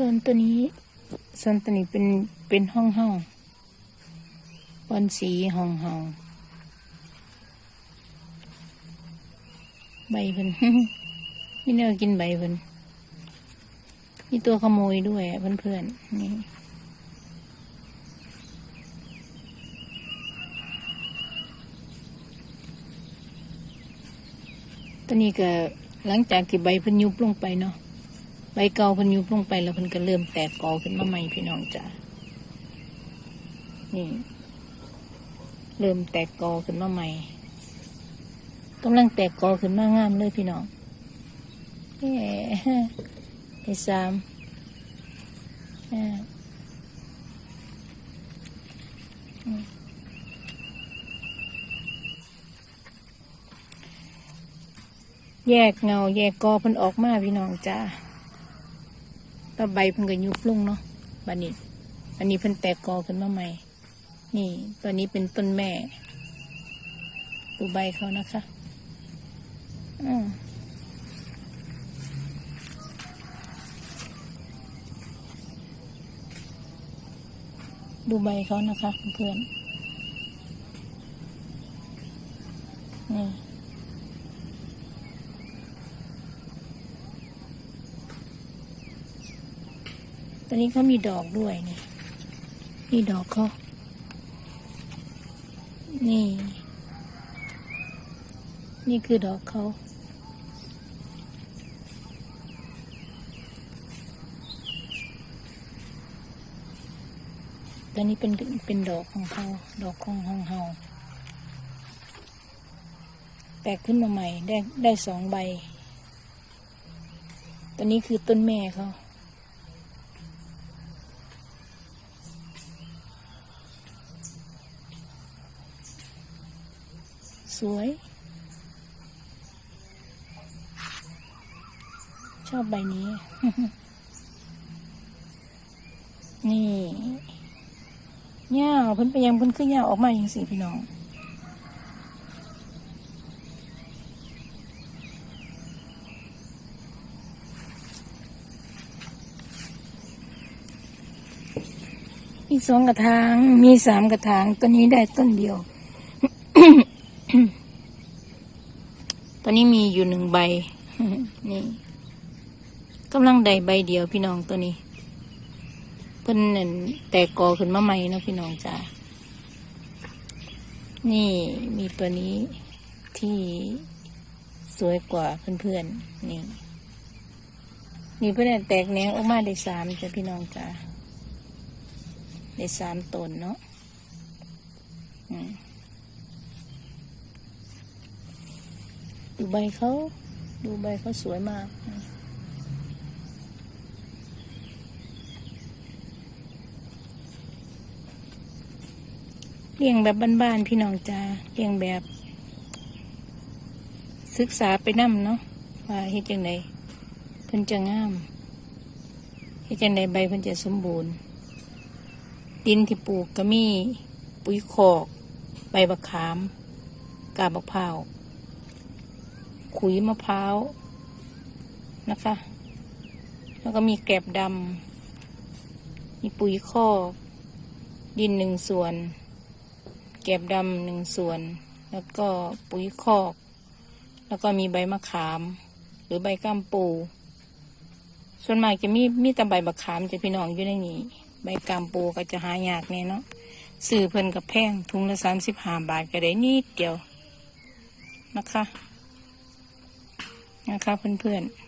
ส่วนตัวนี้ส่วนตัวนี้เป็นเป็นห้องห้องบอนสีห้องห้องใบเพิ่นนี่เนอกินใบเพิ่นมีตัวขโมยด้วยเพื่อะเพื่อนนี่ตัวนี้ก็หลังจากที่ใบเพิ่นยุบลงไปเนาะ ใบเก่าเพันยุบลงไปแล้วเพันก็เริ่มแตกกอขึ้นมาใหม่พี่น้องจ้ะนี่เริ่มแตกกอขึ้นมาใหม่กำลังแตกกอขึ้นมางามเลยพี่น้องเอ๊ะไอ้สามอ่าอืมแยกเงา แยกกอเพิ่นออกมาพี่น้องจ้า ต่อใบเพิ่นก็ยุบลงเนาะบันนี้อันนี้เพิ่นแตกกอขึ้นมาใหม่ นี่ตัวนี้เป็นต้นแม่ดูใบเขานะคะอืมดูใบเขานะคะเพื่อนนี่ ตอนนี้เขามีดอกด้วยนี่นี่ดอกเขานี่ นี่คือดอกเขาตอนนี้เป็นเป็นดอกของเขาดอกของของเฮาแตกขึ้นมาใหม่ได้ได้สองใบ ตอนนี้คือต้นแม่เขา สวย ชอบใบนี้ นี่เง่าเพิ่นไปยังเพิ่นขึ้นเง่าออกมาอย่างสิพี่น้องมีสองกระถาง มีสามกระถาง ตัวนี้ได้ต้นเดียว ตอนนี้มีอยู่หนึ่งใบ นี่กำลังได้ใบเดียวพี่น้องตัวนี้ เพิ่นนั่นแตกกอขึ้นมาใหม่เนาะพี่น้องจ้านี่มีตัวนี้ที่สวยกว่าเพื่อนๆ นี่ นี่เพื่อนแตกแนงออกมาได้สามจ้ะพี่น้องจ้าได้สามต้นเนาะอืม ดูใบเขาดูใบเขาสวยมาก เลี้ยงแบบบ้านๆพี่น้องจ้าเลี้ยงแบบ ศึกษาไปนั่มเนาะว่าเฮ็ดจังไดเพิ่นจะงามเฮ็ดจังไดใบเพิ่นจะสมบูรณ์ ดินที่ปลูกก็มี ปุ๋ยคอก ใบบักขาม กาบบักพร้าว ขุยมะพร้าวนะคะ แล้วก็มีแกลบดำมีปุ๋ยคอกดินหนึ่งส่วน แกลบดำหนึ่งส่วน แล้วก็ปุ๋ยคอก แล้วก็มีใบมะขาม หรือใบก้ามปู ส่วนมากจะมีมีแต่ใบมะขามจะพี่น้องอยู่ในนี้ ใบกามปูก็จะหายากแน่เนาะซื้อเพิ่นกับแพงถุงละสามสิบห้าบาทก็ได้นิดเดียวนะคะ นะคะเพื่อนๆ